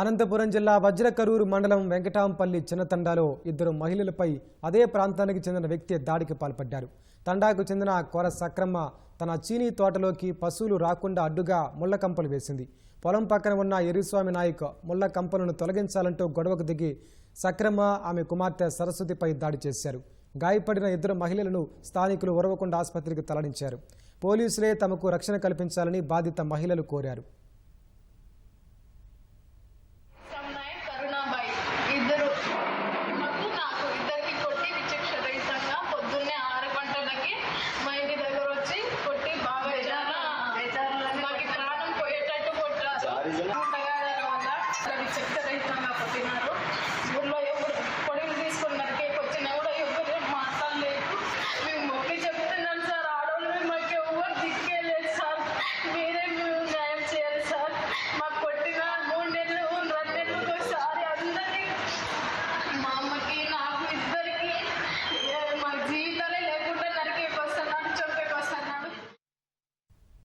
అనంతపురం జిల్లా వజ్రకరూరు మండలం వెంకటాంపల్లి చిన్నతండాలో ఇద్దరు మహిళలపై అదే ప్రాంతానికి చెందిన వ్యక్తి దాడికి పాల్పడ్డారు. తండాకు చెందిన కొర సక్రమ్మ తన చీనీ తోటలోకి పశువులు రాకుండా అడ్డుగా ముళ్ళ కంపలు వేసింది. పొలం పక్కన ఉన్న ఎర్రిస్వామి నాయక్ ముళ్ళ కంపలను తొలగించాలంటూ గొడవకు దిగి సక్రమ్మ ఆమె కుమార్తె సరస్వతిపై దాడి చేశారు. గాయపడిన ఇద్దరు మహిళలను స్థానికులు ఉరవకొండ ఆసుపత్రికి తరలించారు. పోలీసులే తమకు రక్షణ కల్పించాలని బాధిత మహిళలు కోరారు. చెప్తే రైతంగా పుట్టినారు